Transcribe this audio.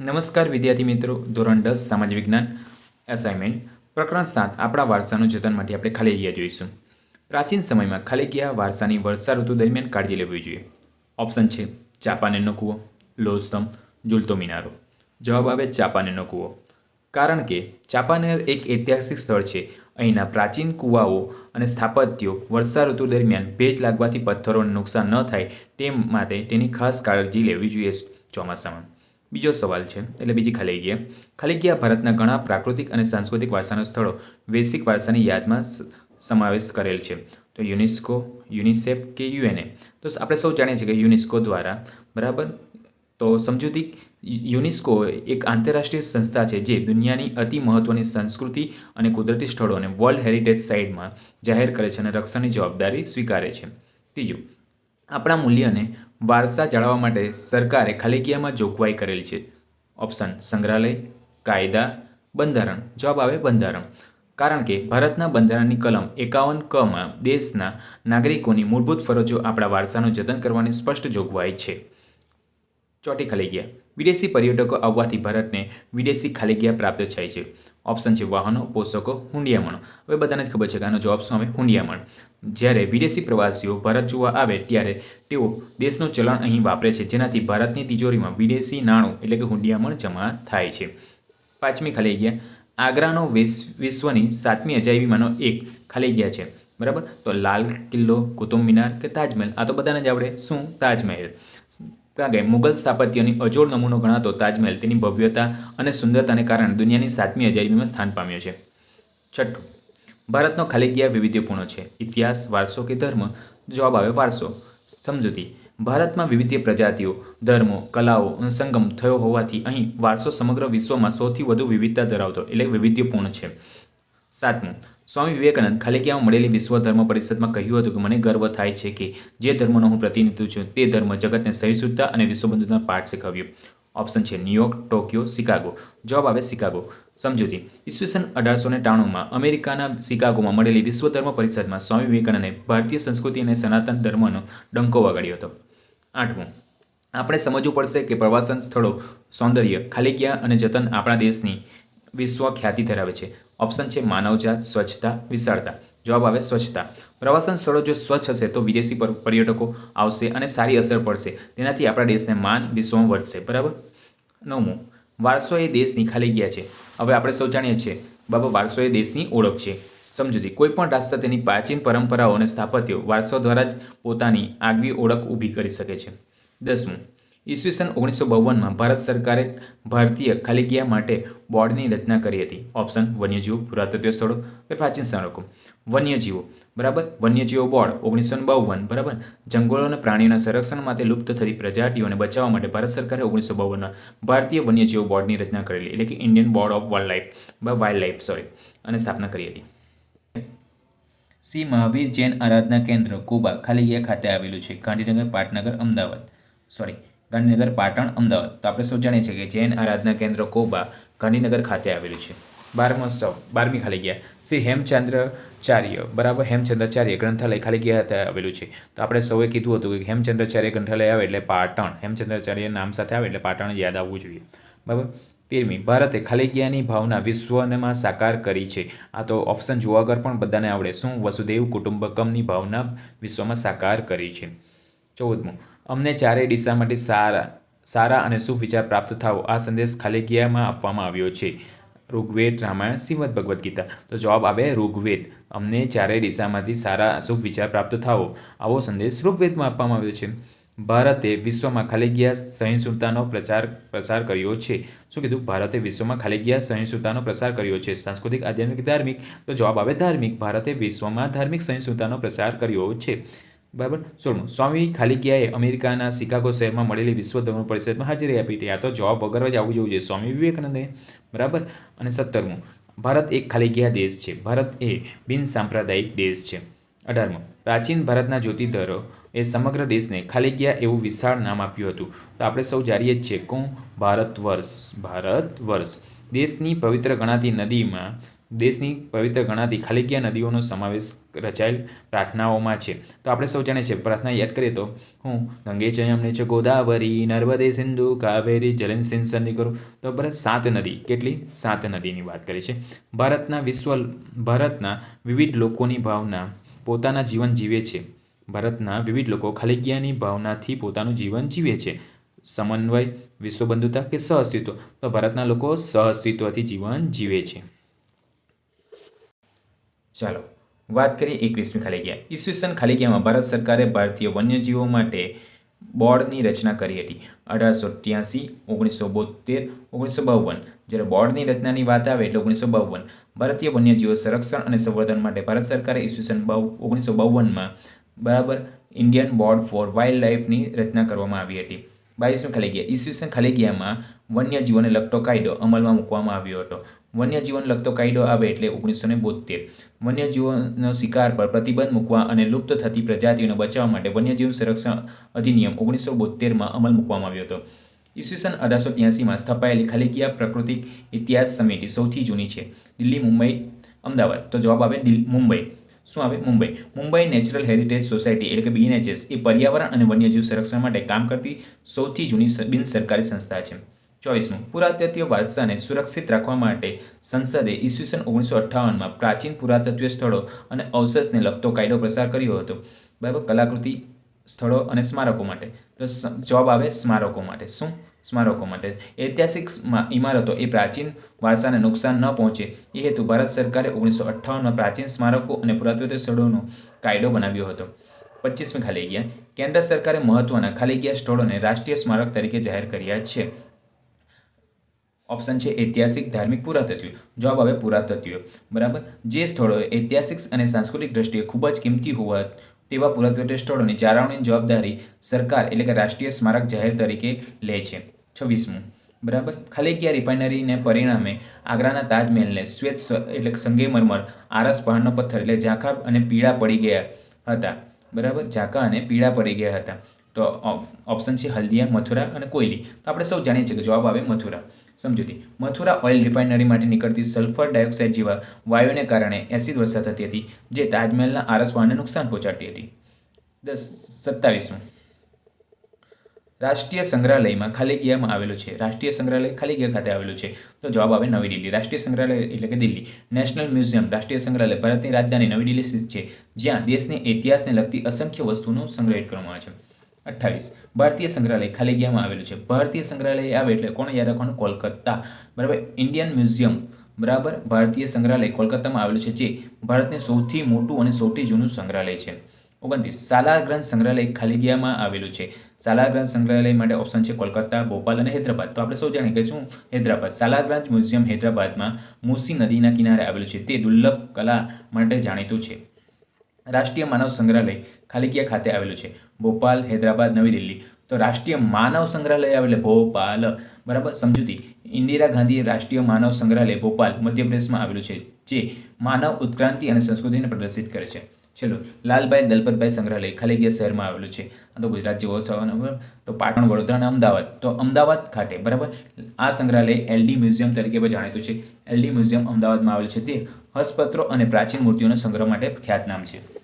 નમસ્કાર વિદ્યાર્થી મિત્રો, ધોરણ દસ સામાજિક વિજ્ઞાન એસાઇનમેન્ટ પ્રકરણ સાત, આપણા વારસાનું જતન માટે આપણે ખાલી જગ્યા જોઈશું. પ્રાચીન સમયમાં ખાલી જગ્યા વારસાની વર્ષા ઋતુ દરમિયાન કાળજી લેવી જોઈએ. ઓપ્શન છે, ચાપાનેરનો કૂવો લોસ્તમ જુલતો મિનારો. જવાબ આવે ચાપાનેરનો કૂવો. કારણ કે ચાપાનેર એક ઐતિહાસિક સ્થળ છે. અહીંના પ્રાચીન કૂવાઓ અને સ્થાપત્યો વર્ષા ઋતુ દરમિયાન ભેજ લાગવાથી પથ્થરોને નુકસાન ન થાય તે માટે તેની ખાસ કાળજી લેવી જોઈએ ચોમાસામાં. બીજો સવાલ છે, એટલે બીજી ખાલી જગ્યા ખાલી જગ્યા ભારતના ઘણા પ્રાકૃતિક અને સાંસ્કૃતિક વારસાના સ્થળો વૈશ્વિક વારસાની યાદમાં સમાવેશ કરેલ છે. તો યુનેસ્કો, યુનિસેફ કે યુએનએ? તો આપણે સૌ જાણીએ છીએ કે યુનેસ્કો દ્વારા, બરાબર? તો સમજૂતી યુનેસ્કો એક આંતરરાષ્ટ્રીય સંસ્થા છે જે દુનિયાની અતિ મહત્ત્વની સંસ્કૃતિ અને કુદરતી સ્થળોને વર્લ્ડ હેરિટેજ સાઇટમાં જાહેર કરે છે અને રક્ષણની જવાબદારી સ્વીકારે છે. ત્રીજું, આપણા મૂલ્યને વારસા જાળવવા માટે સરકારે ખાલીગીયામાં જોગવાઈ કરેલ છે. ઓપ્શન, સંગ્રહાલય, કાયદા, બંધારણ. જવાબ આવે બંધારણ. કારણ કે ભારતના બંધારણની કલમ એકાવન કમાં દેશના નાગરિકોની મૂળભૂત ફરજો આપણા વારસાનું જતન કરવાની સ્પષ્ટ જોગવાઈ છે. ચોટી ખાલી ગયા વિદેશી પર્યટકો આવવાથી ભારતને વિદેશી ખાલી ગયા પ્રાપ્ત થાય છે. ઓપ્શન છે વાહનો, પોષકો, હુંડિયામણો. હવે બધાને જ ખબર છે કે આનો જવાબ શું આવે? હુંડિયામણ. જ્યારે વિદેશી પ્રવાસીઓ ભારત જોવા આવે ત્યારે તેઓ દેશનું ચલણ અહીં વાપરે છે. જેનાથી ભારતની તિજોરીમાં વિદેશી નાણું એટલે કે હુંડિયામણ જમા થાય છે. પાંચમી ખાલી ગયા આગ્રાનો વિશ્વ વિશ્વની સાતમી અજાયબીમાંનો એક ખાલી ગયા છે. બરાબર? તો લાલ કિલ્લો, કુતુબ મિનાર કે તાજમહેલ? આ તો બધાને જ આવડે. શું? તાજમહેલ. કારણ કે મુગલ સ્થાપત્યની અજોડ નમૂનો ગણાતો તાજમહેલ તેની ભવ્યતા અને સુંદરતાને કારણે દુનિયાની સાતમી અજાયબીમાં સ્થાન પામ્યો છે. છઠ્ઠું, ભારતનો ખાલી ગયા વૈવિધ્યપૂર્ણ છે. ઇતિહાસ, વારસો કે ધર્મ? જવાબ આવે વારસો. સમજૂતી, ભારતમાં વિવિધ પ્રજાતિઓ, ધર્મો, કલાઓ અને સંગમ થયો હોવાથી અહીં વારસો સમગ્ર વિશ્વમાં સૌથી વધુ વિવિધતા ધરાવતો એટલે વૈવિધ્યપૂર્ણ છે. સાતમું સ્વામી વિવેકાનંદ ખાલીગીયામાં મળેલી વિશ્વ ધર્મ પરિષદમાં કહ્યું હતું કે મને ગર્વ થાય છે કે જે ધર્મનો હું પ્રતિનિધિત્વ છું તે ધર્મ જગતને સહિષ્ણુતા અને વિશ્વબંધુતા પાઠ શીખવ્યું. ઓપ્શન છે ન્યુયોર્ક ટોક્યો શિકાગો જવાબ આવે શિકાગો સમજૂતી. ઈસવીસન અઢારસો ને ત્રાણુંમાં અમેરિકાના શિકાગોમાં મળેલી વિશ્વ ધર્મ પરિષદમાં સ્વામી વિવેકાનંદે ભારતીય સંસ્કૃતિ અને સનાતન ધર્મનો ડંકો વગાડ્યો હતો. આઠમું. આપણે સમજવું પડશે કે પ્રવાસન સ્થળો, સૌંદર્ય, ખાલી ગયા અને જતન આપણા દેશની વિશ્વ ખ્યાતિ ધરાવે છે. ઓપ્શન છે માનવજાત સ્વચ્છતા, વિશાળતા. જવાબ આવે સ્વચ્છતા. પ્રવાસન સ્થળો જો સ્વચ્છ હશે તો વિદેશી પર- પર્યટકો આવશે અને સારી અસર પડશે. તેનાથી આપણા દેશને માન વિશ્વમાં વધશે. બરાબર? નવમું. વારસો એ દેશ નિખાલી ગયા છે. હવે આપણે સૌ જાણીએ છીએ. બાબા, વારસો એ દેશની ઓળખ છે. સમજૂતી કોઈ પણ રાષ્ટ્ર તેની પ્રાચીન પરંપરાઓ અને સ્થાપત્યો વારસો દ્વારા જ પોતાની આગવી ઓળખ ઊભી કરી શકે છે. દસમું. ઈસવીસન ઓગણીસો બાવનમાં ભારત સરકારે ભારતીય ખાલીગીયા માટે બોર્ડની રચના કરી હતી. ઓપ્શન વન્યજીવો, પુરાતત્વ સ્થળો કે પ્રાચીન સ્મારકો. વન્યજીવો, બરાબર? વન્યજીવો બોર્ડ ઓગણીસો બાવન, બરાબર? જંગલો અને પ્રાણીઓના સંરક્ષણ માટે લુપ્ત થતી પ્રજાતિઓને બચાવવા માટે ભારત સરકારે ઓગણીસો બાવનમાં ભારતીય વન્યજીવો બોર્ડની રચના કરેલી, એટલે કે Indian board of wild life বা વાઇલ્ડ લાઇફ સોરી અને સ્થાપના કરી હતી. શ્રી મહાવીર જૈન આરાધના કેન્દ્ર, કોબા ખાલીગીયા ખાતે આવેલું છે. ગાંધીનગર, પાટનગર, અમદાવાદ સોરી ગાંધીનગર, પાટણ, અમદાવાદ. તો આપણે સૌ જાણીએ છીએ કે જૈન આરાધના કેન્દ્ર કોબા ગાંધીનગર ખાતે આવેલું છે. બારમો સ્ટોપ બારમી ખાલી ગયા. શ્રી હેમચંદ્રાચાર્ય, બરાબર, હેમચંદ્રાચાર્ય ગ્રંથાલય ખાલી ગયા હતા આવેલું છે. તો આપણે સૌએ કીધું હતું કે હેમચંદ્રાચાર્ય ગ્રંથાલય આવે એટલે પાટણ. હેમચંદ્રાચાર્ય નામ સાથે આવે એટલે પાટણ યાદ આવવું જોઈએ. બરાબર? તેરમી, ભારતે ખાલી ગયાની ભાવના વિશ્વમાં સાકાર કરી છે. આ તો ઓપ્શન જોવા વગર પણ બધાને આવડે. શું વસુદેવ કુટુંબકમની ભાવના વિશ્વમાં સાકાર કરી છે? ચૌદમું અમને ચારેય દિશામાંથી સારા સારા અને શુભ વિચાર પ્રાપ્ત થાવો આ સંદેશ ખાલી ગયામાં આપવામાં આવ્યો છે. ઋગ્વેદ રામાયણ, શ્રીમદ ભગવદ્ ગીતા. તો જવાબ આવે ઋગ્વેદ. અમને ચારેય દિશામાંથી સારા, શુભ વિચાર પ્રાપ્ત થાવો આવો સંદેશ ઋગ્વેદમાં આપવામાં આવ્યો છે. ભારતે વિશ્વમાં ખાલી ગયા સહિષ્ણુતાનો પ્રચાર, પ્રસાર કર્યો છે. શું કીધું? ભારતે વિશ્વમાં ખાલી ગયા સહિષ્ણુતાનો પ્રસાર કર્યો છે. સાંસ્કૃતિક, આધ્યાત્મિક, ધાર્મિક. તો જવાબ આવે ધાર્મિક. ભારતે વિશ્વમાં ધાર્મિક સહિષ્ણુતાનો પ્રચાર કર્યો છે. બરાબર? સોળમું સ્વામી ખાલિકિયાએ અમેરિકાના શિકાગો શહેરમાં મળેલી વિશ્વ ધર્મ પરિષદમાં હાજરી આપી હતી. આ તો જવાબ વગર જ આવવું જોઈએ સ્વામી વિવેકાનંદે, બરાબર? અને સત્તરમું, ભારત એક ખાલિકિયા દેશ છે. ભારત એ બિન સાંપ્રદાયિક દેશ છે. અઢારમું, પ્રાચીન ભારતના જ્યોતિધરો એ સમગ્ર દેશને ખાલી ગયા એવું વિશાળ નામ આપ્યું હતું. તો આપણે સૌ જાણીએ જ છીએ કોણ? ભારત વર્ષ ભારત વર્ષ. દેશની પવિત્ર ગણાતી નદીમાં દેશની પવિત્ર ગણાતી ખાલી ગયા નદીઓનો સમાવેશ રચાયેલ પ્રાર્થનાઓમાં છે. તો આપણે સૌ જાણીએ છીએ પ્રાર્થના યાદ કરીએ તો હું ગંગે છે યમુને છે ગોદાવરી, નર્મદે સિંધુ, કાવેરી જલન સિંચનની કરું તો બરાબર સાત નદી, કેટલી? સાત નદીની વાત કરી છે. ભારતના વિશ્વ, ભારતના વિવિધ લોકોની ભાવના પોતાના જીવન જીવે છે. ભારતના વિવિધ લોકો ખાલી ગયાની ભાવનાથી પોતાનું જીવન જીવે છે. સમન્વય, વિશ્વબંધુતા કે સહઅસ્તિત્વ? તો ભારતના લોકો સહઅસ્તિત્વથી જીવન જીવે છે. ચાલો, વાત કરીએ એકવીસમી ખાલી ગયા. ઈસવીસન ખાલી ગયામાં ભારત સરકારે ભારતીય વન્યજીવો માટે બોર્ડની રચના કરી હતી. અઢારસો ત્યાંસી, ઓગણીસો બોતેર ઓગણીસો બાવન. જ્યારે બોર્ડની રચનાની વાત આવે એટલે ઓગણીસો બાવન. ભારતીય વન્યજીવો સંરક્ષણ અને સંવર્ધન માટે ભારત સરકારે ઈસવીસન બાવ, ઓગણીસો બાવનમાં બરાબર ઇન્ડિયન બોર્ડ ફોર વાઇલ્ડ લાઇફની રચના કરવામાં આવી હતી. બાવીસમી ખાલી ગયા. ઈસવીસન ખાલી ગયામાં વન્યજીવોને લગતો કાયદો અમલમાં મૂકવામાં આવ્યો હતો. વન્યજીવન લગતો કાયદો આવે એટલે ઓગણીસો ને બોતેર વન્યજીવોનો શિકાર પર પ્રતિબંધ મૂકવા અને લુપ્ત થતી પ્રજાતિઓને બચાવવા માટે વન્યજીવ સંરક્ષણ અધિનિયમ ઓગણીસો બોતેરમાં અમલ મૂકવામાં આવ્યો હતો. ઈસવીસન અઢારસો ત્યાસીમાં સ્થપાયેલી ખાલી ગયા પ્રાકૃતિક ઇતિહાસ સમિતિ સૌથી જૂની છે. દિલ્હી, મુંબઈ, અમદાવાદ. તો જવાબ આવે મુંબઈ. શું આવે? Mumbai. Mumbai natural heritage society એટલે કે બીએનએચએસ એ પર્યાવરણ અને વન્યજીવ સંરક્ષણ માટે કામ કરતી સૌથી જૂની સ- બિન સરકારી સંસ્થા છે. ચોવીસમું. પુરાતત્વીય વારસાને સુરક્ષિત રાખવા માટે સંસદે ઈસવીસન ઓગણીસો અઠ્ઠાવનમાં પ્રાચીન પુરાતત્વીય સ્થળો અને અવશેષને લગતો કાયદો પસાર કર્યો હતો. બરાબર કલાકૃતિ સ્થળો અને સ્મારકો માટે. તો જવાબ આવે સ્મારકો માટે. શું? સ્મારકો માટે. ઐતિહાસિક ઇમારતો એ પ્રાચીન વારસાને નુકસાન ન પહોંચે. એ હેતુ ભારત સરકારે ઓગણીસો અઠ્ઠાવનમાં પ્રાચીન સ્મારકો અને પુરાતત્વ સ્થળોનો કાયદો બનાવ્યો હતો. પચીસમી ખાલી ગયા કેન્દ્ર સરકારે મહત્વના ખાલી ગયા સ્થળોને રાષ્ટ્રીય સ્મારક તરીકે જાહેર કર્યા છે. ઓપ્શન છે ઐતિહાસિક, ધાર્મિક પુરાતત્વ જવાબ આવે પુરાતત્વ બરાબર? જે સ્થળો ઐતિહાસિક અને સાંસ્કૃતિક દ્રષ્ટિએ ખૂબ જ કિંમતી હોવા તેવા પુરાતત્વ સ્થળોની જાળવણીની જવાબદારી સરકાર એટલે કે રાષ્ટ્રીય સ્મારક જાહેર તરીકે લે છે. છવ્વીસમું. બરાબર? ખાલી ક્યાં રિફાઇનરીને પરિણામે આગ્રાના તાજમહેલને શ્વેત એટલે સંગેમરમર આરસ પહાડનો પથ્થર એટલે ઝાંખા અને પીળા પડી ગયા હતા. બરાબર? ઝાંખા અને પીળા પડી ગયા હતા. તો ઓપ્શન છે હલ્દિયા, મથુરા અને કોયલી. તો આપણે સૌ જાણીએ છીએ કે જવાબ આવે મથુરા. સમજૂતી. મથુરા ઓઇલ રિફાઇનરીમાંથી નીકળતી સલ્ફર ડાયોક્સાઇડ જેવા વાયુને કારણે એસિડ વર્ષા થતી હતી, જે તાજમહેલના આરસવાને નુકસાન પહોંચાડતી હતી. દસ, સત્તાવીસમું. રાષ્ટ્રીય સંગ્રહાલયમાં ખાલી ગયામાં આવેલું છે. રાષ્ટ્રીય સંગ્રહાલય ખાલી ગયા ખાતે આવેલું છે. તો જવાબ આવે નવી દિલ્હી. રાષ્ટ્રીય સંગ્રહાલય એટલે કે દિલ્હી. નેશનલ મ્યુઝિયમ, રાષ્ટ્રીય સંગ્રહાલય, ભારતની રાજધાની નવી દિલ્હી સ્થિત છે, જ્યાં દેશની ઇતિહાસને લગતી અસંખ્ય વસ્તુનું સંગ્રહિત કરવામાં આવે છે. અઠ્ઠાવીસ. ભારતીય સંગ્રહાલય ખાલી જગ્યામાં આવેલું છે. ભારતીય સંગ્રહાલય આવે એટલે કોને યાદ રાખવાનું? કોલકાતા. બરાબર? ઇન્ડિયન મ્યુઝિયમ બરાબર? ભારતીય સંગ્રહાલય કોલકાતામાં આવેલું છે જે ભારતને સૌથી મોટું અને સૌથી જૂનું સંગ્રહાલય છે. ઓગણત્રીસ. સાલાર ગ્રંથ સંગ્રહાલય ખાલી ગયામાં આવેલું છે. સાલાર ગ્રંથ સંગ્રહાલય માટે ઓપ્શન છે કોલકાતા, ભોપાલ અને હૈદરાબાદ. તો આપણે સૌ જાણીએ કે શું? હૈદરાબાદ. સાલાર ગ્રંથ મ્યુઝિયમ હૈદરાબાદમાં મૂસી નદીના કિનારે આવેલું છે. તે દુર્લભ કલા માટે જાણીતું છે. રાષ્ટ્રીય માનવ સંગ્રહાલય ખાલીકિયા ખાતે આવેલું છે. ભોપાલ, હૈદરાબાદ, નવી દિલ્હી. તો રાષ્ટ્રીય માનવ સંગ્રહાલય આવે ભોપાલ. બરાબર? સમજૂતી. ઇન્દિરા ગાંધી રાષ્ટ્રીય માનવ સંગ્રહાલય ભોપાલ, મધ્યપ્રદેશમાં આવેલું છે, જે માનવ ઉત્ક્રાંતિ અને સંસ્કૃતિને પ્રદર્શિત કરે છે. ચલો, લાલભાઈ દલપતભાઈ સંગ્રહાલય ખાલીગીયા શહેરમાં આવેલું છે. તો ગુજરાત જેવો તો પાટણ, વડોદરા અને અમદાવાદ. તો અમદાવાદ ખાતે, બરાબર? આ સંગ્રહાલય એલડી મ્યુઝિયમ તરીકે પણ જાણીતું છે. એલડી મ્યુઝિયમ અમદાવાદમાં આવેલું છે તે. હસ્તપત્રો અને પ્રાચીન મૂર્તિઓના સંગ્રહ માટે ખ્યાતનામ છે.